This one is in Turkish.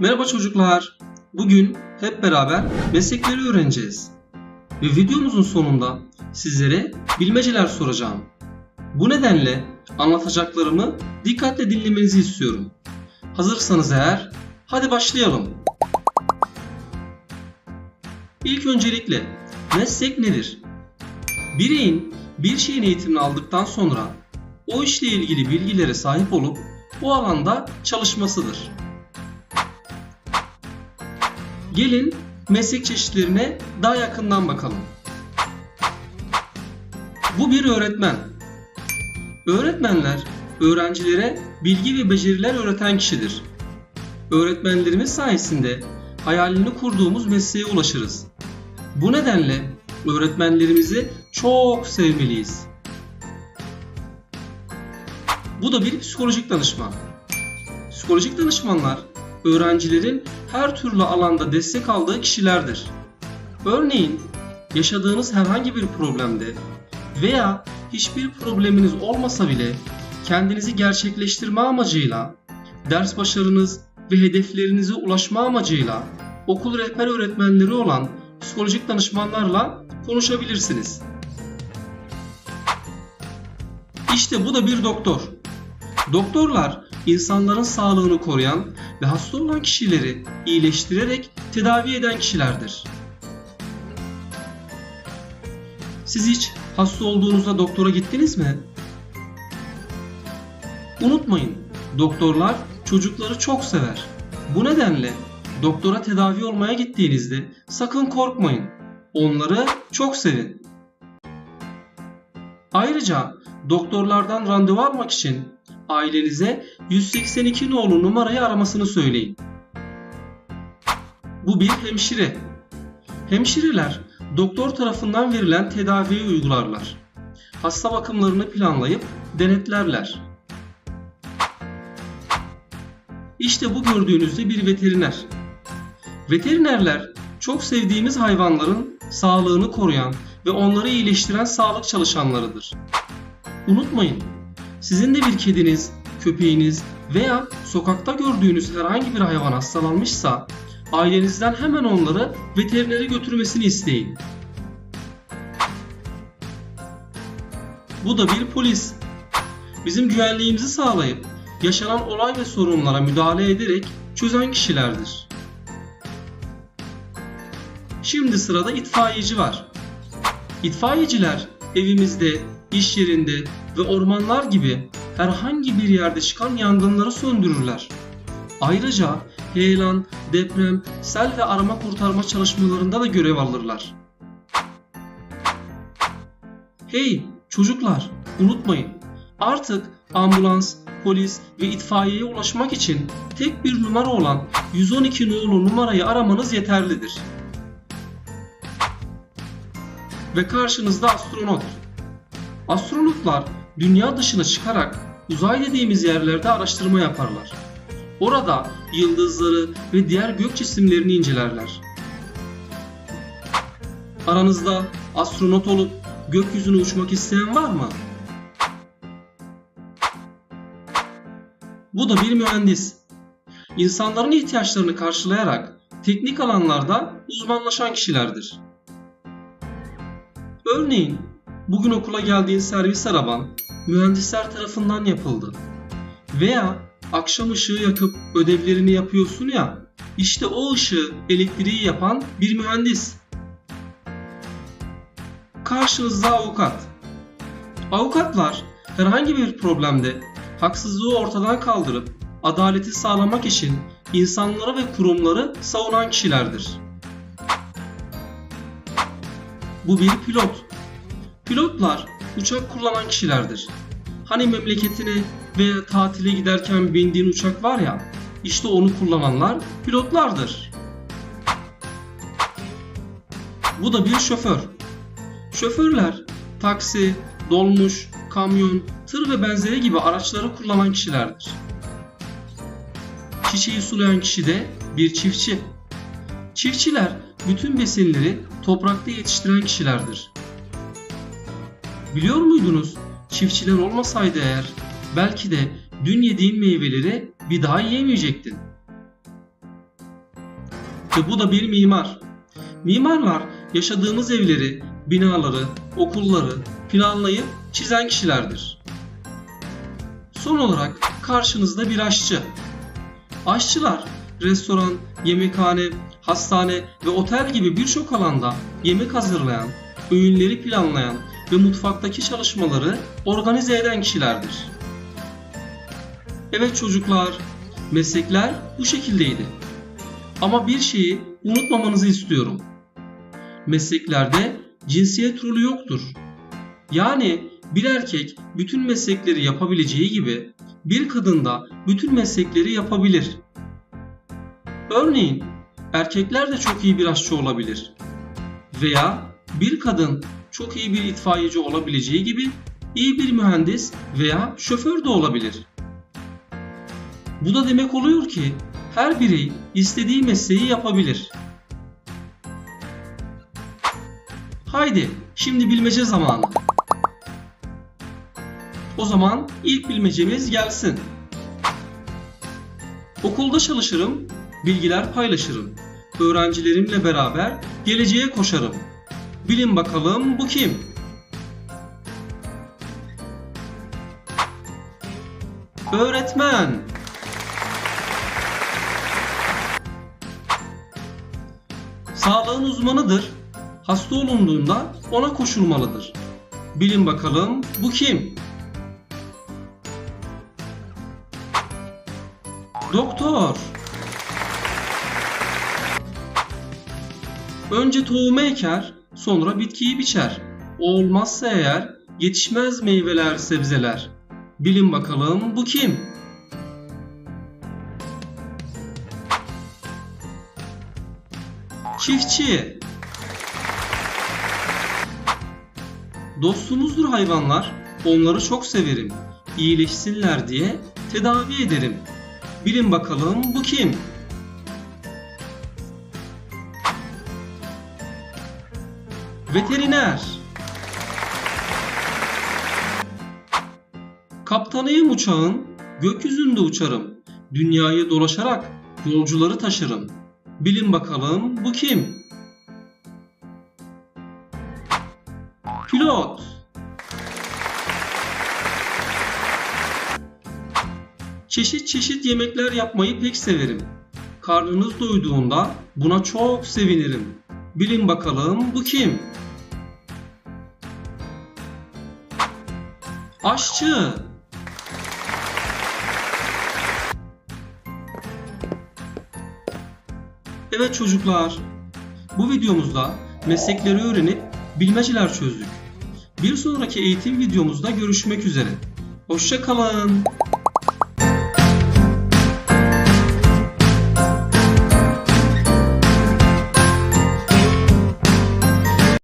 Merhaba çocuklar. Bugün hep beraber meslekleri öğreneceğiz. Ve videomuzun sonunda sizlere bilmeceler soracağım. Bu nedenle anlatacaklarımı dikkatle dinlemenizi istiyorum. Hazırsanız eğer hadi başlayalım. İlk öncelikle meslek nedir? Bireyin bir şeyin eğitimini aldıktan sonra o işle ilgili bilgilere sahip olup o alanda çalışmasıdır. Gelin meslek çeşitlerine daha yakından bakalım. Bu bir öğretmen. Öğretmenler öğrencilere bilgi ve beceriler öğreten kişidir. Öğretmenlerimiz sayesinde hayalini kurduğumuz mesleğe ulaşırız. Bu nedenle öğretmenlerimizi çok sevmeliyiz. Bu da bir psikolojik danışman. Psikolojik danışmanlar öğrencilerin her türlü alanda destek aldığı kişilerdir. Örneğin yaşadığınız herhangi bir problemde veya hiçbir probleminiz olmasa bile kendinizi gerçekleştirme amacıyla, ders başarınız ve hedeflerinize ulaşma amacıyla okul rehber öğretmenleri olan psikolojik danışmanlarla konuşabilirsiniz. İşte bu da bir doktor. Doktorlar insanların sağlığını koruyan ve hasta olan kişileri iyileştirerek tedavi eden kişilerdir. Siz hiç hasta olduğunuzda doktora gittiniz mi? Unutmayın, doktorlar çocukları çok sever. Bu nedenle doktora tedavi olmaya gittiğinizde sakın korkmayın. Onları çok sevin. Ayrıca doktorlardan randevu almak için ailenize 182 nolu numarayı aramasını söyleyin. Bu bir hemşire. Hemşireler doktor tarafından verilen tedaviyi uygularlar. Hasta bakımlarını planlayıp denetlerler. İşte bu gördüğünüzde bir veteriner. Veterinerler çok sevdiğimiz hayvanların sağlığını koruyan ve onları iyileştiren sağlık çalışanlarıdır. Unutmayın, sizin de bir kediniz, köpeğiniz veya sokakta gördüğünüz herhangi bir hayvan hastalanmışsa ailenizden hemen onları veterinere götürmesini isteyin. Bu da bir polis. Bizim güvenliğimizi sağlayıp yaşanan olay ve sorunlara müdahale ederek çözen kişilerdir. Şimdi sırada itfaiyeci var. İtfaiyeciler evimizde, iş yerinde ve ormanlar gibi herhangi bir yerde çıkan yangınları söndürürler. Ayrıca heyelan, deprem, sel ve arama kurtarma çalışmalarında da görev alırlar. Hey çocuklar unutmayın artık ambulans, polis ve itfaiyeye ulaşmak için tek bir numara olan 112 nolu numarayı aramanız yeterlidir. Ve karşınızda astronot. Astronotlar dünya dışına çıkarak uzay dediğimiz yerlerde araştırma yaparlar. Orada yıldızları ve diğer gök cisimlerini incelerler. Aranızda astronot olup gökyüzüne uçmak isteyen var mı? Bu da bir mühendis. İnsanların ihtiyaçlarını karşılayarak teknik alanlarda uzmanlaşan kişilerdir. Örneğin bugün okula geldiğin servis araban mühendisler tarafından yapıldı. Veya akşam ışığı yakıp ödevlerini yapıyorsun ya, işte o ışığı elektriği yapan bir mühendis. Karşınızda avukat. Avukatlar herhangi bir problemde haksızlığı ortadan kaldırıp adaleti sağlamak için insanları ve kurumları savunan kişilerdir. Bu bir pilot. Pilotlar uçak kullanan kişilerdir. Hani memleketine veya tatile giderken bindiğin uçak var ya, işte onu kullananlar pilotlardır. Bu da bir şoför. Şoförler taksi, dolmuş, kamyon, tır ve benzeri gibi araçları kullanan kişilerdir. Çiçeği sulayan kişi de bir çiftçi. Çiftçiler bütün besinleri toprakta yetiştiren kişilerdir. Biliyor muydunuz? Çiftçiler olmasaydı eğer belki de dün yediğin meyveleri bir daha yiyemeyecektin. ve bu da bir mimar. Mimarlar yaşadığımız evleri, binaları, okulları planlayıp çizen kişilerdir. Son olarak karşınızda bir aşçı. Aşçılar restoran, yemekhane, hastane ve otel gibi birçok alanda yemek hazırlayan, öğünleri planlayan ve mutfaktaki çalışmaları organize eden kişilerdir. Evet çocuklar, meslekler bu şekildeydi. Ama bir şeyi unutmamanızı istiyorum. Mesleklerde cinsiyet rolü yoktur. Yani bir erkek bütün meslekleri yapabileceği gibi bir kadın da bütün meslekleri yapabilir. Örneğin erkekler de çok iyi bir aşçı olabilir. Veya bir kadın çok iyi bir itfaiyeci olabileceği gibi iyi bir mühendis veya şoför de olabilir. Bu da demek oluyor ki her birey istediği mesleği yapabilir. Haydi şimdi bilmece zamanı. O zaman ilk bilmecemiz gelsin. Okulda çalışırım, bilgiler paylaşırım. Öğrencilerimle beraber geleceğe koşarım. Bilin bakalım bu kim? Öğretmen. Sağlığın uzmanıdır. Hasta olunduğunda ona koşulmalıdır. Bilin bakalım bu kim? Doktor. Önce tohumu eker, sonra bitkiyi biçer. O olmazsa eğer yetişmez meyveler, sebzeler. Bilin bakalım bu kim? Çiftçi. Dostumuzdur hayvanlar. Onları çok severim. İyileşsinler diye tedavi ederim. Bilin bakalım bu kim? Veteriner. Kaptanıyım uçağın, gökyüzünde uçarım. Dünyayı dolaşarak yolcuları taşırım. Bilin bakalım bu kim? Pilot. Çeşit çeşit yemekler yapmayı pek severim. Karnınız doyduğunda buna çok sevinirim. Bilin bakalım bu kim? Aşçı. Evet çocuklar, bu videomuzda meslekleri öğrenip bilmeceler çözdük. Bir sonraki eğitim videomuzda görüşmek üzere. Hoşça kalın.